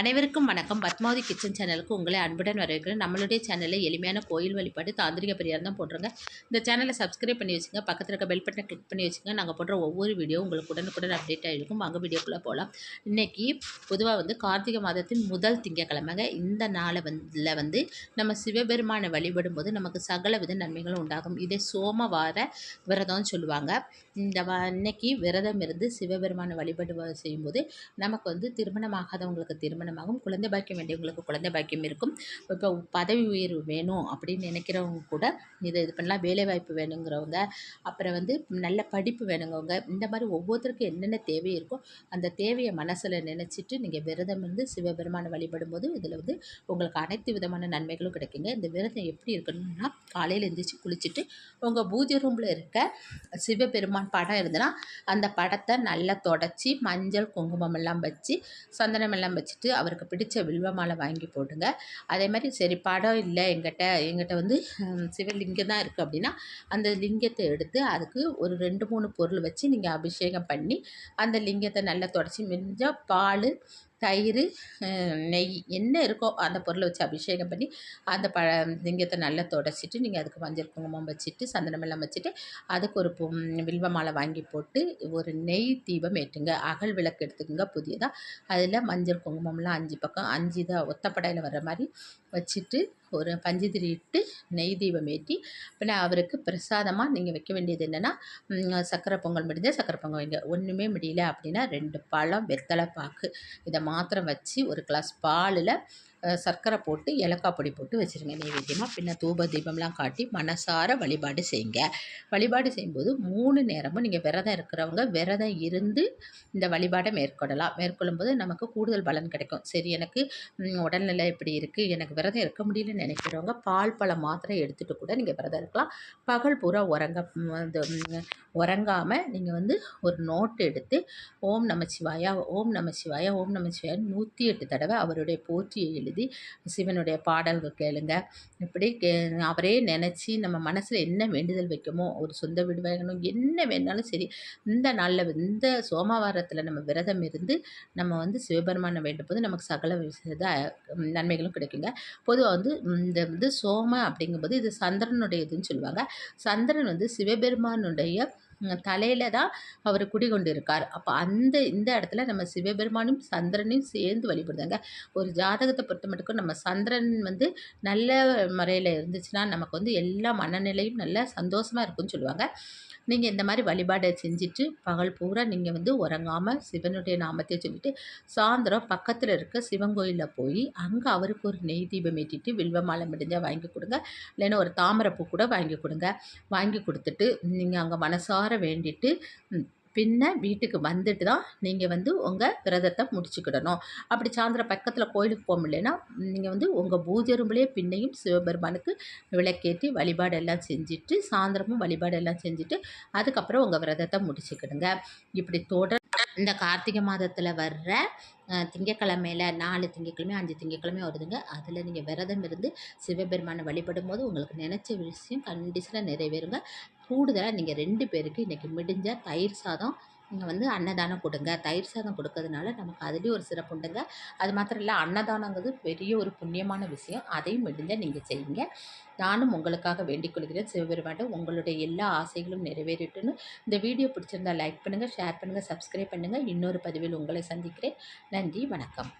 அனைவருக்கும் வணக்கம். பத்மாவதி கிச்சன் சேனலுக்கு உங்களை அன்புடன் வரவேற்கிறேன். நம்மளுடைய சேனலில் எளிமையான கோயில் வழிபாடு தாந்திரிக பரிகாரம் தான் போடுறோங்க இந்த சேனலை சப்ஸ்கிரைப் பண்ணி வச்சுங்க. பக்கத்தில் இருக்க பெல் பட்டனை கிளிக் பண்ணி வச்சுங்க. நாங்கள் போடுற ஒவ்வொரு வீடியோ உங்களுக்கு உடனுக்குடன் அப்டேட் ஆகிருக்கும் வாங்க வீடியோக்குள்ளே போகலாம் இன்றைக்கி பொதுவாக வந்து கார்த்திகை மாதத்தின் முதல் திங்கக்கிழமைங்க இந்த நாளை வந்து வந்து நம்ம சிவபெருமானை வழிபடும் போது நமக்கு சகல வித நன்மைகளும் உண்டாகும். இதே சோமவார விரதம்னு சொல்லுவாங்க. இந்த வ இன்னைக்கு விரதம் இருந்து சிவபெருமானை வழிபாடு செய்யும்போது நமக்கு வந்து திருமணமாகாதவங்களுக்கு திருமணமாகும் குழந்தை பாக்கியம் வேண்டியவங்களுக்கு குழந்தை பாக்கியம் இருக்கும். இப்போ பதவி உயர்வு வேணும் அப்படின்னு நினைக்கிறவங்க கூட இதை இது பண்ணலாம். வேலைவாய்ப்பு வேணுங்கிறவங்க அப்புறம் வந்து நல்ல படிப்பு வேணுங்கிறவங்க இந்த மாதிரி ஒவ்வொருத்தருக்கும் என்னென்ன தேவை இருக்கோ அந்த தேவையை மனசில் நினச்சிட்டு நீங்கள் விரதம் இருந்து சிவபெருமானை வழிபடும் போது இதில் வந்து உங்களுக்கு அனைத்து விதமான நன்மைகளும் கிடைக்குங்க. இந்த விரதம் எப்படி இருக்கணும்னா காலையில் எழுந்திரிச்சு குளிச்சுட்டு உங்கள் பூஜை ரூமில் இருக்க சிவபெருமான் படம் இருந்ததுன்னா அந்த படத்தை நல்லா தொடச்சி மஞ்சள் குங்குமம் எல்லாம் வச்சு சந்தனம் எல்லாம் வச்சுட்டு அவருக்கு பிடிச்ச வில்வ மாலை வாங்கி போடுங்க. அதே மாதிரி சரி படம் இல்லை எங்கிட்ட எங்கிட்ட வந்து சிவலிங்கம் தான் இருக்குது அப்படின்னா அந்த லிங்கத்தை எடுத்து அதுக்கு ஒரு ரெண்டு மூணு பொருள் வச்சு நீங்கள் அபிஷேகம் பண்ணி அந்த லிங்கத்தை நல்லா தொடச்சி மிஞ்சால் பால் தயிர் நெய் என்ன இருக்கோ அந்த பொருளை வச்சு அபிஷேகம் பண்ணி அந்த பழ லிங்கத்தை நல்லா தொடச்சிட்டு நீங்கள் அதுக்கு மஞ்சள் குங்குமம் வச்சுட்டு சந்தனமெல்லாம் வச்சுட்டு அதுக்கு ஒரு பொ- வில்வ மாலை வாங்கி போட்டு ஒரு நெய் தீபம் ஏற்றுங்க. அகல் விளக்கு எடுத்துக்கோங்க புதியதாக அதில் மஞ்சள் குங்குமம்லாம் அஞ்சு பக்கம் அஞ்சு இதாக ஒத்தப்படையில் வர்ற மாதிரி வச்சுட்டு ஒரு பஞ்சுதிரி இட்டு நெய் தீபம் ஏற்றி பின்ன அவருக்கு பிரசாதமாக நீங்கள் வைக்க வேண்டியது என்னென்னா சக்கரை பொங்கல் முடிஞ்சால் சக்கரை பொங்கல் வைங்க. ஒன்றுமே முடியல அப்படின்னா ரெண்டு பழம் வெத்தலை பாக்கு. இதை மாத்திரம் வச்சு ஒரு கிளாஸ் பாலில் சர்க்கரை போட்டு ஏலக்காய் பொடி போட்டு வச்சுருங்க நைவேத்தியமாக பின்ன தூப தீபம்லாம் காட்டி மனசார வழிபாடு செய்யுங்க. வழிபாடு செய்யும்போது மூணு நேரமும் நீங்கள் விரதம் இருக்கிறவங்க விரதம் இருந்து இந்த வழிபாடை மேற்கொள்ளலாம். மேற்கொள்ளும்போது நமக்கு கூடுதல் பலன் கிடைக்கும். சரி எனக்கு உடல்நிலை இப்படி இருக்குது எனக்கு விரதம் இருக்க முடியலன்னு நினைக்கிறவங்க பால் பழம் மாத்திரை எடுத்துகிட்டு கூட நீங்கள் விரதம் இருக்கலாம். பகல் பூரா உறங்க உறங்காமல் நீங்கள் வந்து ஒரு நோட்டு எடுத்து ஓம் நமச்சிவாயா ஓம் நமச்சிவாயா ஓம் நமச்சிவாயா நூற்றி எட்டு தடவை அவருடைய போற்றியை எழுதி சிவனுடைய பாடல்கள் கேளுங்க. இப்படி கே அவரே நினச்சி நம்ம மனசில் என்ன வேண்டுதல் வைக்கமோ ஒரு சொந்த வீடு வாங்கணும் என்ன வேணாலும் சரி இந்த நாளில் இந்த சோமவாரத்தில் நம்ம விரதம் இருந்து நம்ம வந்து சிவபெருமானை வேண்டும் போது நமக்கு சகல நன்மைகளும் கிடைக்குங்க. பொதுவாக வந்து இந்த வந்து சோம அப்படிங்கும்போது இது சந்திரனுடைய இதுன்னு சொல்லுவாங்க. சந்திரன் வந்து சிவபெருமானுடைய தலையில் தான் அவர் குடிகொண்டு இருக்கார் அப்போ அந்த இந்த இடத்துல நம்ம சிவபெருமானும் சந்திரனையும் சேர்ந்து வழிபடுதாங்க. ஒரு ஜாதகத்தை பொறுத்த மட்டுக்கும் நம்ம சந்திரன் வந்து நல்ல முறையில் இருந்துச்சுன்னா நமக்கு வந்து எல்லா மனநிலையும் நல்ல சந்தோஷமாக இருக்கும்னு சொல்லுவாங்க. நீங்கள் இந்த மாதிரி வழிபாடை செஞ்சுட்டு பகல் பூரா நீங்கள் வந்து உறங்காமல் சிவனுடைய நாமத்தை சொல்லிவிட்டு சாயந்தரம் பக்கத்தில் இருக்க சிவன் கோயிலில் போய் அங்கே அவருக்கு ஒரு நெய் தீபம் ஏற்றிட்டு வில்வ மாலை முடிஞ்சால் வாங்கி கொடுங்க. இல்லைன்னா ஒரு தாமரைப்பூ கூட வாங்கி கொடுங்க. வாங்கி கொடுத்துட்டு நீங்கள் அங்கே மனசார வேண்டிட்டு பின்ன வீட்டுக்கு வந்துட்டு தான் நீங்கள் வந்து உங்கள் விரதத்தை முடிச்சுக்கிடணும். அப்படி சாயந்தரம் பக்கத்தில் கோயிலுக்கு போக முடியலன்னா நீங்கள் வந்து உங்கள் பூஜரும்புலேயே பின்னையும் சிவபெருமானுக்கு விளக்கேற்றி வழிபாடு எல்லாம் செஞ்சுட்டு சாயந்தரமும் வழிபாடு எல்லாம் செஞ்சுட்டு அதுக்கப்புறம் உங்கள் விரதத்தை முடிச்சுக்கிடுங்க. இப்படி தொடர் இந்த கார்த்திகை மாதத்தில் வர்ற திங்கக்கிழமையில் திங்கட்கிழமையில நாலு திங்கக்கிழமை அஞ்சு திங்கக்கிழமை வருதுங்க. அதில் நீங்கள் விரதம் இருந்து சிவபெருமானை வழிபடும் போது உங்களுக்கு நினச்ச விஷயம் கண்டிஷனாக நிறைவேறுங்க. கூடுதலாக நீங்கள் ரெண்டு பேருக்கு இன்றைக்கி முடிஞ்ச தயிர் சாதம் நீங்கள் வந்து அன்னதானம் கொடுங்க. தயிர் சாதம் கொடுக்கறதுனால நமக்கு அதுலேயும் ஒரு சிறப்பு உண்டுங்க. அது மாத்திரம் இல்லை அன்னதானங்கிறது பெரிய ஒரு புண்ணியமான விஷயம். அதையும் முடிஞ்சால் நீங்கள் செய்யுங்க. நானும் உங்களுக்காக வேண்டிக் கொள்கிறேன். சிவபெருமாட்டம் உங்களுடைய எல்லா ஆசைகளும் நிறைவேறிட்டுன்னு இந்த வீடியோ பிடிச்சிருந்தா லைக் பண்ணுங்கள் ஷேர் பண்ணுங்கள் சப்ஸ்கிரைப் பண்ணுங்கள் இன்னொரு பதிவில் உங்களை சந்திக்கிறேன். நன்றி வணக்கம்.